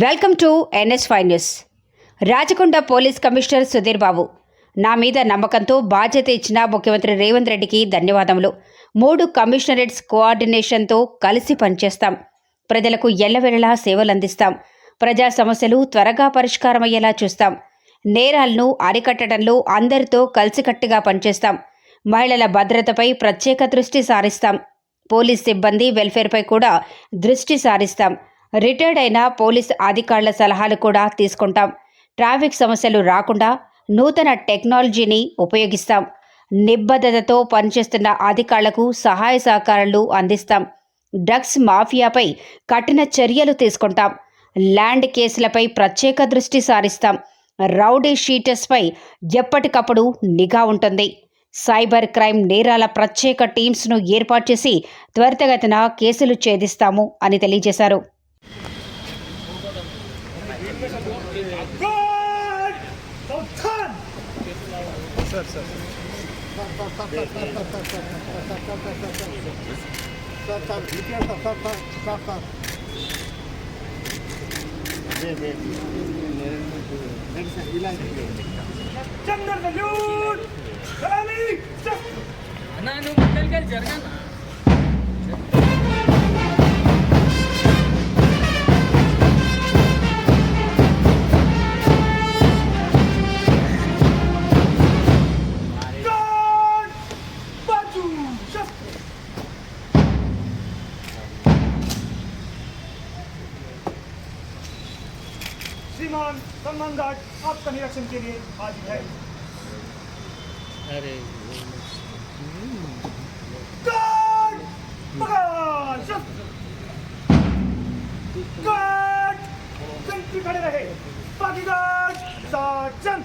Welcome to N S five news. Rachakonda police commissioner Sudheer Babu. నా మీద నమ్మకంతో బాధ్యత ఇచ్చిన ముఖ్యమంత్రి రేవంత్ రెడ్డికి ధన్యవాదములు. మూడు కమిషనరేట్స్ కోఆర్డినేషన్తో కలిసి పనిచేస్తాం. ప్రజలకు ఎల్లవెల్లలా సేవలు అందిస్తాం. ప్రజా సమస్యలు త్వరగా పరిష్కారమయ్యేలా చూస్తాం. నేరాలను అరికట్టడంలో అందరితో కలిసికట్టుగా పనిచేస్తాం. మహిళల భద్రతపై ప్రత్యేక దృష్టి సారిస్తాం. పోలీస్ సిబ్బంది వెల్ఫేర్పై కూడా దృష్టి సారిస్తాం. రిటైర్డ్ అయిన పోలీస్ అధికారుల సలహాలు కూడా తీసుకుంటాం. ట్రాఫిక్ సమస్యలు రాకుండా నూతన టెక్నాలజీని ఉపయోగిస్తాం. నిబద్ధతతో పనిచేస్తున్న అధికారులకు సహాయ సహకారాలు అందిస్తాం. డ్రగ్స్ మాఫియాపై కఠిన చర్యలు తీసుకుంటాం. ల్యాండ్ కేసులపై ప్రత్యేక దృష్టి సారిస్తాం. రౌడీ షీటర్స్పై ఎప్పటికప్పుడు నిఘా ఉంటుంది. సైబర్ క్రైమ్ నేరాల ప్రత్యేక టీమ్స్ను ఏర్పాటు చేసి త్వరితగతిన కేసులు ఛేదిస్తాము అని తెలియజేశారు. అన్నా నువ్వు ముందరికి జరగన్నా श्रीमान सलमान घाट आपका निरीक्षण के लिए आज है। अरे खड़े रहे। पाकिस्तान साजन।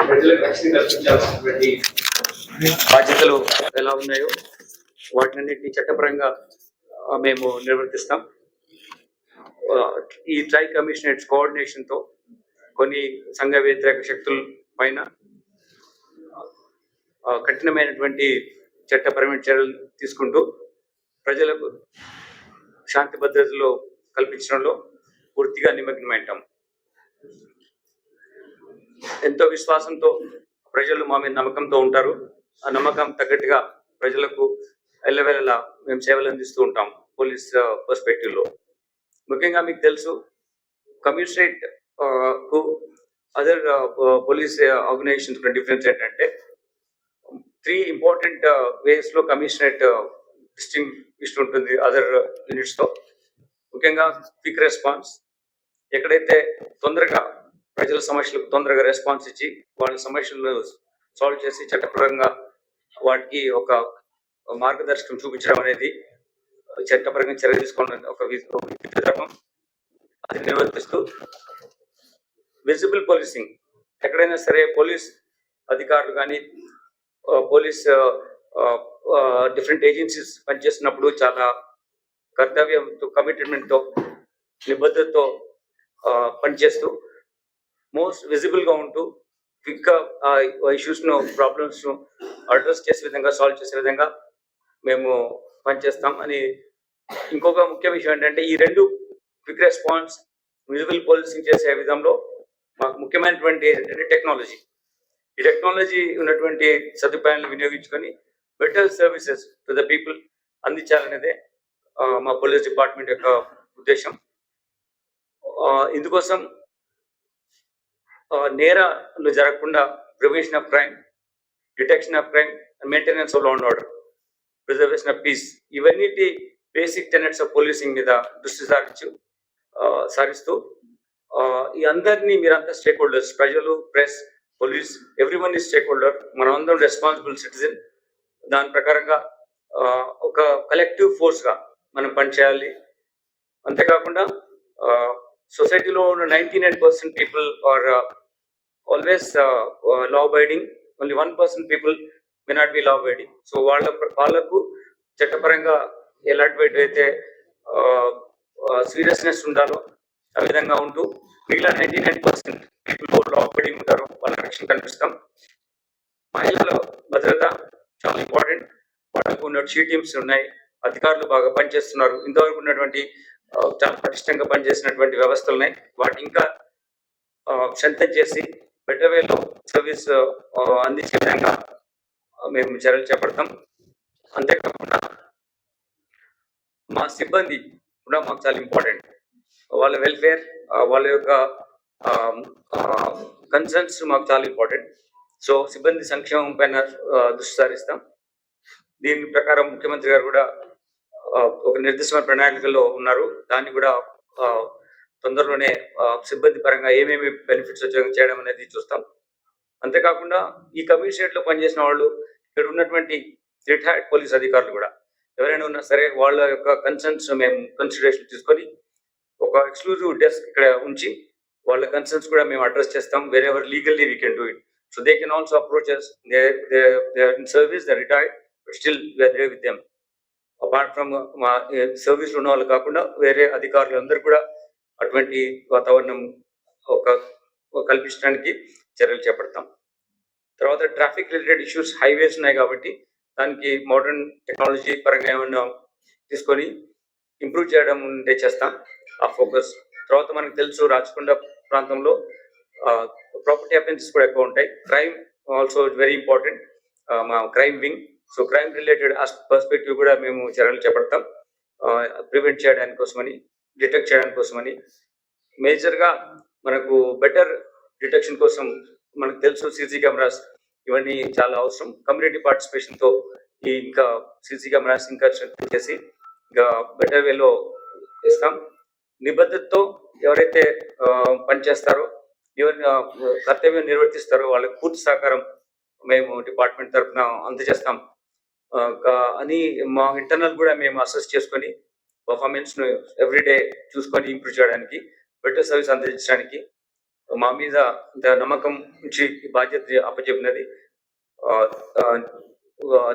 ప్రజలకు రక్షణ కల్పించాల్సినటువంటి బాధ్యతలు ఎలా ఉన్నాయో వాటినన్నింటినీ చట్టపరంగా మేము నిర్వర్తిస్తాం. ఈ ట్రై కమిషనరేట్స్ కోఆర్డినేషన్తో కొన్ని సంఘ వ్యతిరేక శక్తుల పైన కఠినమైనటువంటి చట్టపరమైన చర్యలు తీసుకుంటూ ప్రజలకు శాంతి భద్రతలు కల్పించడంలో పూర్తిగా నిమగ్నమైంటాం ఎంతో విశ్వాసంతో ప్రజలు మా మీద నమ్మకంతో ఉంటారు. ఆ నమ్మకం తగ్గట్టుగా ప్రజలకు ఎల్లవేళలా మేము సేవలు అందిస్తూ ఉంటాం పోలీస్ పర్స్పెక్టివ్లో ముఖ్యంగా మీకు తెలుసు కమిషనరేట్కు అదర్ పోలీస్ ఆర్గనైజేషన్స్ డిఫరెన్స్ ఏంటంటే త్రీ ఇంపార్టెంట్ వేస్లో కమిషనరేట్ డిస్టింగ్విష్డ్ ఉంటుంది అదర్ యూనిట్స్తో ముఖ్యంగా క్విక్ రెస్పాన్స్ ఎక్కడైతే తొందరగా ప్రజల సమస్యలకు తొందరగా రెస్పాన్స్ ఇచ్చి వాళ్ళ సమస్యలను సాల్వ్ చేసి చట్టపరంగా వాటికి ఒక మార్గదర్శకం చూపించడం అనేది చట్టపరంగా చర్య తీసుకోవడం ఒక వి- విధానం అది నిర్వర్తిస్తూ విజిబుల్ పోలీసింగ్ ఎక్కడైనా సరే పోలీస్ అధికారులు కానీ పోలీస్ డిఫరెంట్ ఏజెన్సీస్ పనిచేస్తున్నప్పుడు చాలా కర్తవ్యంతో కమిట్మెంట్తో నిబద్ధతతో పనిచేస్తూ మోస్ట్ విజిబుల్గా ఉంటూ క్విక్గా ఆ ఇష్యూస్ను ప్రాబ్లమ్స్ను అడ్రస్ చేసే విధంగా సాల్వ్ చేసే విధంగా మేము పనిచేస్తాం. అని ఇంకొక ముఖ్య విషయం ఏంటంటే ఈ రెండు క్విక్ రెస్పాన్స్ విజిబుల్ పోలీసింగ్ చేసే విధంలో మాకు ముఖ్యమైనటువంటి ఏంటంటే టెక్నాలజీ ఈ టెక్నాలజీ ఉన్నటువంటి సదుపాయాలను వినియోగించుకొని better services to the people అందించాలనేదే మా పోలీస్ డిపార్ట్మెంట్ యొక్క ఉద్దేశం. ఇందుకోసం నేరాలు జరగకుండా prevention of crime detection of crime maintenance of law and order preservation of peace ఇవన్నీ బేసిక్ టెనెట్స్ ఆఫ్ పోలీసింగ్ మీద దృష్టి సారించు సారిస్తూ ఆ, ఈ అందరినీ మీరంతా స్టేక్ హోల్డర్స్ ప్రజలు ప్రెస్ పోలీస్ ఎవ్రీ వన్ ఈ స్టేక్ హోల్డర్ మనమందరం రెస్పాన్సిబుల్ సిటిజన్ దాని ప్రకారంగా ఆ, ఒక కలెక్టివ్ ఫోర్స్గా మనం పనిచేయాలి. అంతేకాకుండా సొసైటీలో ఉన్న ninety nine percent people are always law abiding only one percent people may not be law abiding so వాళ్ళ వాళ్ళకు చట్టపరంగా ఎలాంటి అయితే సీరియస్నెస్ ఉండాలో ఆ విధంగా ఉంటూ మిగిలిన ninety nine percent people law abiding ఉంటారు. వాళ్ళ రక్షణ కల్పిస్తాం. మహిళల భద్రత చాలా ఇంపార్టెంట్ వాళ్ళకు ఉన్న షీ టీమ్స్ ఉన్నాయి. అధికారులు బాగా పనిచేస్తున్నారు. ఇంతవరకు ఉన్నటువంటి చాలా పటిష్టంగా పనిచేసినటువంటి వ్యవస్థలు ఉన్నాయి వాటిని ఇంకా స్ట్రెంథన్ చేసి బెటర్ వేలో సర్వీస్ అందించే విధంగా మేము చర్యలు చేపడతాం. అంతేకాకుండా మా సిబ్బంది కూడా మాకు చాలా ఇంపార్టెంట్ వాళ్ళ వెల్ఫేర్ వాళ్ళ యొక్క కన్సర్న్స్ మాకు చాలా ఇంపార్టెంట్ సో సిబ్బంది సంక్షేమం పైన దృష్టి సారిస్తాం. దీని ప్రకారం ముఖ్యమంత్రి గారు కూడా ఒక నిర్దిష్టమైన ప్రణాళికలో ఉన్నారు. దాన్ని కూడా తొందరలోనే సిబ్బంది పరంగా ఏమేమి బెనిఫిట్స్ చేయడం అనేది చూస్తాం. అంతేకాకుండా ఈ కమిషనరేట్లో పనిచేసిన వాళ్ళు ఇక్కడ ఉన్నటువంటి రిటైర్డ్ పోలీస్ అధికారులు కూడా ఎవరైనా ఉన్నా సరే వాళ్ళ యొక్క కన్సర్న్స్ మేము కన్సిడరేషన్ తీసుకొని ఒక ఎక్స్క్లూజివ్ డెస్క్ ఇక్కడ ఉంచి వాళ్ళ కన్సర్న్స్ కూడా మేము అడ్రస్ చేస్తాం. వేరే ever legally we can do it so they can also approaches they they in service they retired still with them apart from మా సర్వీస్ ఉన్న వాళ్ళు కాకుండా వేరే అధికారులు అందరూ కూడా అటువంటి వాతావరణం ఒక కల్పించడానికి చర్యలు చేపడతాం. తర్వాత ట్రాఫిక్ రిలేటెడ్ ఇష్యూస్ హైవేస్ ఉన్నాయి కాబట్టి దానికి మోడర్న్ టెక్నాలజీ పరంగా ఏమన్నా తీసుకొని ఇంప్రూవ్ చేయడం ఉంటే చేస్తాం ఆ ఫోకస్ తర్వాత మనకు తెలుసు రాచకొండ ప్రాంతంలో ప్రాపర్టీ అఫెన్సెస్ కూడా ఎక్కువ ఉంటాయి. క్రైమ్ ఆల్సో వెరీ ఇంపార్టెంట్ మా crime wing so crime related perspective కూడా మేము చర్యలు చేపడతాం. ప్రివెంట్ చేయడానికి కోసమని డిటెక్ట్ చేయడానికి కోసమని. మేజర్గా మనకు బెటర్ డిటెక్షన్ కోసం మనకు తెలుసు సీసీ కెమెరాస్ ఇవన్నీ చాలా అవసరం. కమ్యూనిటీ పార్టిసిపేషన్తో ఈ ఇంకా సీసీ కెమెరాస్ ఇంకా చేసి ఇంకా బెటర్ వేలో ఇస్తాం. నిబద్ధతతో ఎవరైతే పనిచేస్తారో ఎవరి కర్తవ్యం నిర్వర్తిస్తారో వాళ్ళకి పూర్తి సహకారం మేము డిపార్ట్మెంట్ తరఫున అందజేస్తాం. అని మా ఇంటర్నల్ కూడా మేము అసెస్ చేసుకొని పర్ఫార్మెన్స్ను ఎవ్రీడే చూసుకొని ఇంప్రూవ్ చేయడానికి బెటర్ సర్వీస్ అందించడానికి మా మీద నమ్మకం నుంచి బాధ్యత అప్పచెప్పినది.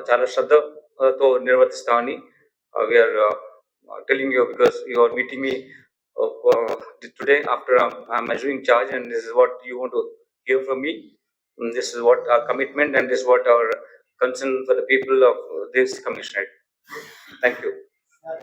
చాలా శ్రద్ధతో నిర్వర్తిస్తామని we're telling you because you are meeting me today after measuring charge and this is what you want to hear from me this is what our commitment and this what our concern for the people of this commissionerate. Thank you.